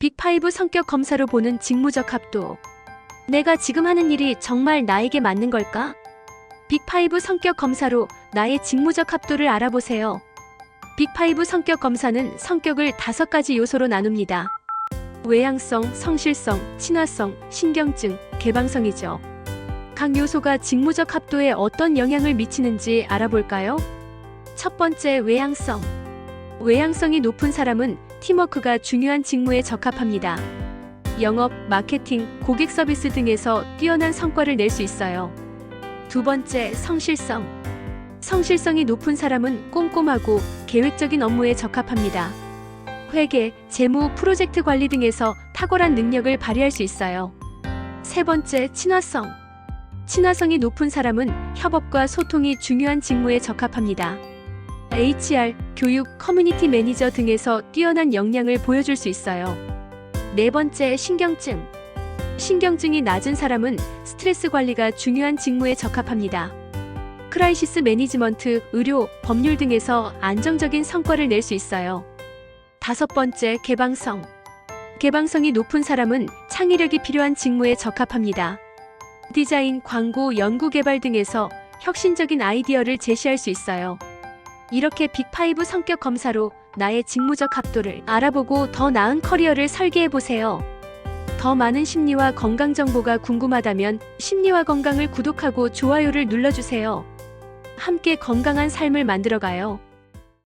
빅5 성격 검사로 보는 직무적 합도. 내가 지금 하는 일이 정말 나에게 맞는 걸까? 빅5 성격 검사로 나의 직무적 합도를 알아보세요. 빅5 성격 검사는 성격을 다섯 가지 요소로 나눕니다. 외향성, 성실성, 친화성, 신경증, 개방성이죠. 각 요소가 직무적 합도에 어떤 영향을 미치는지 알아볼까요? 첫 번째, 외향성. 외향성이 높은 사람은 팀워크가 중요한 직무에 적합합니다. 영업, 마케팅, 고객 서비스 등에서 뛰어난 성과를 낼 수 있어요. 두 번째, 성실성. 성실성이 높은 사람은 꼼꼼하고 계획적인 업무에 적합합니다. 회계, 재무, 프로젝트 관리 등에서 탁월한 능력을 발휘할 수 있어요. 세 번째, 친화성. 친화성이 높은 사람은 협업과 소통이 중요한 직무에 적합합니다. HR, 교육, 커뮤니티 매니저 등에서 뛰어난 역량을 보여줄 수 있어요. 네 번째, 신경증. 신경증이 낮은 사람은 스트레스 관리가 중요한 직무에 적합합니다. 크라이시스 매니지먼트, 의료, 법률 등에서 안정적인 성과를 낼 수 있어요. 다섯 번째, 개방성. 개방성이 높은 사람은 창의력이 필요한 직무에 적합합니다. 디자인, 광고, 연구 개발 등에서 혁신적인 아이디어를 제시할 수 있어요. 이렇게 빅5 성격 검사로 나의 직무적 합도를 알아보고 더 나은 커리어를 설계해 보세요. 더 많은 심리와 건강 정보가 궁금하다면 심리와 건강을 구독하고 좋아요를 눌러주세요. 함께 건강한 삶을 만들어가요.